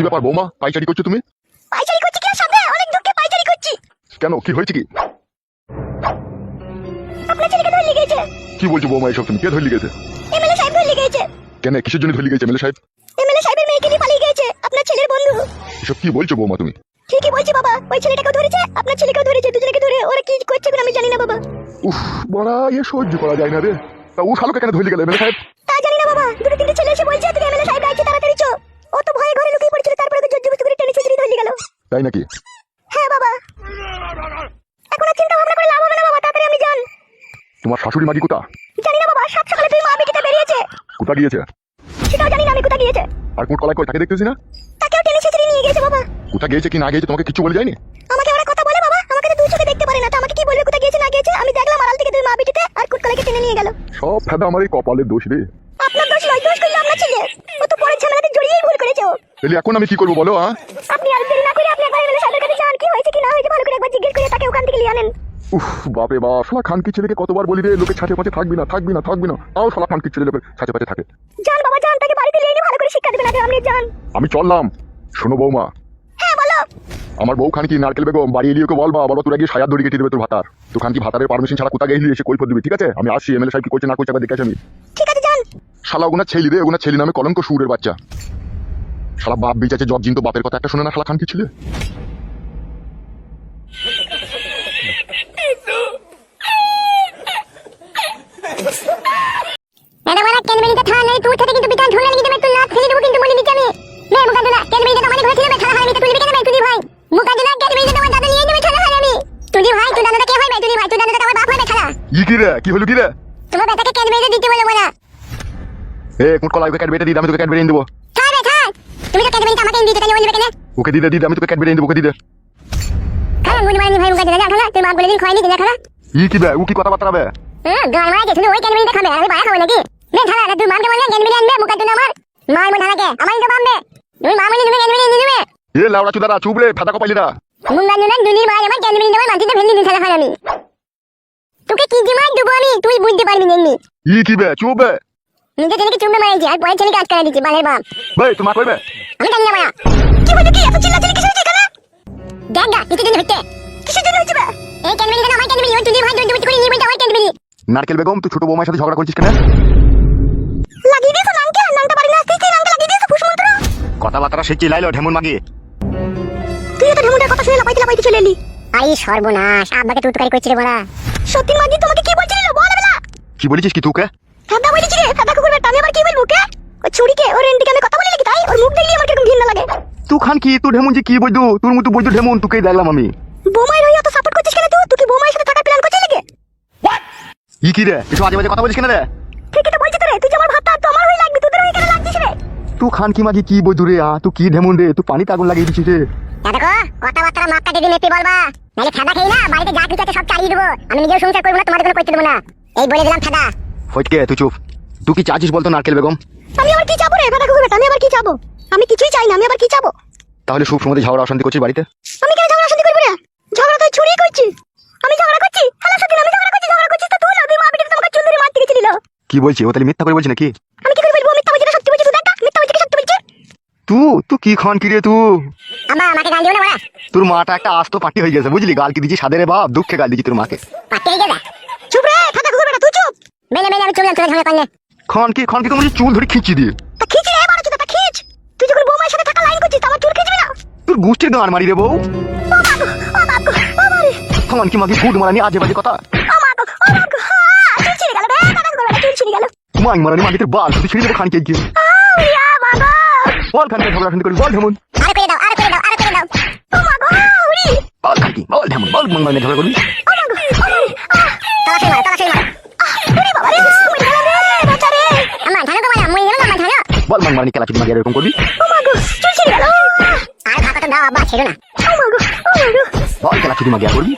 কি ব্যাপার বৌমা? পাইচারি করছ তুমি? পাইচারি করছি কি সামনে অনেক দুঃখে পাইচারি করছি। কেন? কি হয়েছে কি? আপনার ছেলেকে ধরে লিগেছে কি বলছো বৌমা এসব তুমি? কে ধরে গেছে? এমএলএ সাহেব ধরে লিগেছে কেন? কিসের জন্য ধরে গেছে এমএলএ সাহেব? এমএলএ সাহেবের মেয়েকে নিয়ে পালিয়ে গেছে আপনার ছেলের বন্ধু। এসব কি বলছো বৌমা তুমি? ঠিকই বলছি বাবা। ওই ছেলেটাকেও ধরেছে আপনার ছেলেকেও ধরেছে। দুজনকে ধরে ওরা কি করছে আমি জানি না বাবা। উফ বড়া এ সহ্য করা যায় না রে। তা ও শালোকে কেন ধরে গেল এমএলএ সাহেব? তা জানি না বাবা। দুটো তিনটে ছেলে এসে বলছে তুমি এমএলএ সাহেব ডাকছে তাড়াতাড়ি চো। ও তো ভয়ে ঘরে লুকিয়ে পড়েছিল তারপরে ওকে জোর জবরদস্তি করে টেনে ছিঁচড়ে ধরে গেল তাই নাকি? হ্যাঁ বাবা। এখন আর চিন্তা ভাবনা করে লাভ হবে না বাবা। তাড়াতাড়ি আমি যান। তোমার শাশুড়ি মাগি কোথা? জানি না বাবা। সাত সকালে তুই মা বিটিতে বেরিয়েছে। কোথা গিয়েছে? সেটাও জানি না আমি কোথায় গিয়েছে। আর কোট কলাই কই? তাকে দেখতেছি না? তাকেও টেনে ছিঁচড়ে নিয়ে গেছে বাবা। কোথা গিয়েছে কি না গিয়েছে তোমাকে কিছু বলে যায়নি? আমাকে ওরা কথা বলে বাবা। আমাকে তো দু চোখে দেখতে পারে না। তো আমাকে কি বলবে কোথায় গিয়েছে না গিয়েছে? আমি দেখলাম আড়াল থেকে দুই মা বিটিতে আর কুটকলাকে টেনে নিয়ে গেল। সব ফেদা আমার এই কপালের দোষ রে। আপনার দোষ নয় দোষ করল আপনার ছেলে। ও তো পরের ঝামেলাতে জড়িয়েই ভুল করেছে ও। তাহলে এখন আমি কি করব বলো হ্যাঁ আপনি আর দেরি না করে আপনি একবার এমএলএ সাহেবের কাছে যান কি হয়েছে কি না হয়েছে ভালো করে একবার ওখান থেকে নিয়ে আনেন। উফ বাপে বাপ শালা খানকি ছেলেকে কতবার বলি রে লোকে ছাঁচে পাঁচে থাকবি না থাকবি না থাকবি না। তাও শালা খানকি ছেলে লোকের ছাঁচে পাঁচে থাকে। যান বাবা যান তাকে বাড়িতে নিয়ে ভালো করে শিক্ষা দেবেন আগে আপনি যান। আমি চললাম। শোনো বৌমা। হ্যাঁ বলো। আমার বউ খানকি নারকেল বেগম বাড়ি এলিয়ে ওকে বলবা বাবা তোরা গিয়ে সায়ার দড়ি কেটে দেবে তোর ভাতার। তো খানকি ভাতারের পারমিশন ছাড়া কোথায় গেলি এসে কৈফত দিবি ঠিক আছে? আমি আসছি এমএলএ সাহেব কি করছে না করছে একবার দেখে আসি আমি ঠিক আছে যান। শালা ওগুনা ছেলি রে ওগুনা ছেলি নামে কলঙ্ক সুরের বাচ্চা। শালা বাপ বেঁচে জব জিন তো বাপের কথা একটা শুনে না শালা খানকি ছিলে? কে ভাই? তুই ভাই তুই দাদাটা আমার বাপ থানা ই কি রে? কি হলো কি রে? তোমার বেটাকে ক্যানবেরিটা দিতে বলে বলা। এ কোট কলা ওকে ক্যাডবেটে দিই আমি তোকে ক্যাডবেটে দেবো। থাক বে থাক তুমি তো ক্যানবেরিটা আমাকে দিতে কেন? ওকে দিদে দিদে আমি তোকে ক্যাডবেটে দেবো ওকে দিদে ভাই খালা মা বলে দিন খালা ই কি বে ও কি হ্যাঁ গান মারা ওই খাবে আমি বাইরে খাব নাকি? নে খালা তুই মামকে বললে ক্যানবেরি আনবে মুকাদনা আমার? মার মন ধানাকে আমার তো বামবে তুই মা বলে দিবে ক্যানবেরি নিয়ে নেবে। এ লাউড়া চুদারা চুপ রে ফেদা কপাইলি না। মুঙ্গানুনা দুনির মার আমার ক্যানবেরি দেওয়ার মাটিতে ভেন্ডি দিন খেলা আমি তোকে কি দিমার দেবো আমি? তুই বুঝতে পারবি না এমনি। ই কি বে চুপ বে। নিজে ছেলেকে চুমে মারাইছি আর পরের ছেলেকে আটকায় দিচ্ছি বালের বাপ। বে তোমার কইবে আমি জানি না মায়া। কি হয়েছে কি? এত চিল্লাচিল্লি কিসের হচ্ছে কিসের জন্য হচ্ছে বে এই আমার ক্যানবেরি ওই তুই ভাই দুই দুই করে নিয়ে বলতে আমার ক্যানবেরি নারকেল বেগম তুই ছোট বৌমার সাথে ঝগড়া করছিস কেন? লাগিয়ে দিয়েছ নাংকে নাংটা পারি না তুই কি নাংকে লাগিয়ে দিয়েছ ফুসমন্ত্র কথাবার্তা সে চিলাইলো ঢেমন মাগি তুই তো ঢেমুটার কথা শুনে লাপাইতে লাপাইতে চলে এলি। আই সর্বনাশ আব্বাকে তুতকারি করছিস বড়া সত্যি মাগি তোমাকে কি বলছিল? বল বেলা কি বলেছিস কি তোকে? কুকুর বেটা আমি আবার কি বলব কে ওই ছুরিকে ওর রেন্টিকে আমি কথা বলে নাকি তাই ওর মুখ দেখলি আমার কীরকম ঘৃণা লাগে তুই খান কি তুই ঢেমন যে কি বৈদু তোর মতো বৈদু ঢেমন তোকে দেখলাম আমি। বোমাই রই অত সাপোর্ট করছিস কেন তুই? তুই কি বোমাইয়ের সাথে থাকার প্ল্যান করছিস নাকি? ই কি রে? এসব আজে বাজে কথা বলিস কেন রে? ঠিকই তো বলছিস রে তুই যে আমার ভাতটা তো আমার হয়ে লাগবে তোদের হয়ে কেন লাগছিস রে? তুই খান কি মাগি কি বৈদু রে আ তুই কি ঢেমন রে তুই পানিতে আগুন লাগিয়ে দিছিস রে। দেখো কথাবার্তা মাপ কাটিয়ে দিন এপি বলবা নাহলে ফাদা খেই না বাড়িতে যা কিছু আছে সব চালিয়ে দেবো। আমি নিজেও সংসার করব না তোমাদের কোনো করতে দেবো না। এই বলে দিলাম ফাদা ফটকে তুই চুপ। তুই কি চাচ্ছিস বলতো নারকেল বেগম? আমি আবার কি চাবো রে? ফাদা কুকুর বেটা আমি আবার কি চাবো? আমি কিছুই চাই না আমি আবার কি চাবো? তাহলে সব সময় ঝগড়া অশান্তি করছিস বাড়িতে? আমি কেন ঝগড়া শান্তি করব রে ঝগড়া তো ছুরি করছি। আমি ঝগড়া করছি? হ্যালো সত্যি আমি ঝগড়া করছি ঝগড়া করছিস তো তুই না? মা বিটিতে তোমাকে চুল ধরে মারতে গেছিলিল। কি বলছি? ও তাহলে মিথ্যা করে বলছি নাকি? আমি কি করে বলব? মিথ্যা বলছি না সত্যি বলছি তুই দেখ মিথ্যা বলছি কি সত্যি বলছি? তুই তুই কি খান কি রে তুই আমা আমাকে গাল দিও না বড়া তোর মাটা একটা আস্ত পাটি হয়ে গেছে বুঝলি? গাল কি দিচ্ছি? সাদের বাপ দুঃখে গাল দিচ্ছি তোর মাকে। পাতে গেছে? চুপ রে ফাদা কুকুর বেটা তুই চুপ। মেলে মেলে আমি চুল ধরে ঝগড়া করলে খান কি খান কি তুমি চুল ধরে খিচি দিয়ে? খিচ রে মারা চুদা তা খিচ। তুই যখন বৌমার সাথে থাকা লাইন করছিস আমার গুষ্টির গান মারি রে বউ? ও মাগো ও মাগো ও মারে খান কি মাগি ফুট মারানি আজে বাজে কথা? ও মাগো ও মাগো আ, চুল ছিঁড়ে গেল রে ফাদা কুকুর বেটা চুল ছিঁড়ে গেল। মাই মারানি মাগি তোর বাল তুই ছিঁড়ে দেবো খান কে গিয়ে বল খান কে ঝগড়া করি বল ঢেমন। আরে করে দাও আরে করে দাও আরে করে দাও। ও মাগো আউরি। বল খান কি বল ঢেমন বল মাই মারানি ঝগড়া করি ও মাগো ও মারে মার তাড়াতাড়ি মার। আরে বাবা রে মরে গেল রে বাচ্চা রে। আমার ধানো তোমার মরে গেল আমার ধানো বল মাই মারানি খেলা চুটি মাগি এরকম করবি? ও মাগো চুল ছিঁড়ে গেল। আর ভাগটা দাও আব্বা ছেড়ো না। বল খেলা চুটি মাগিয়া করবি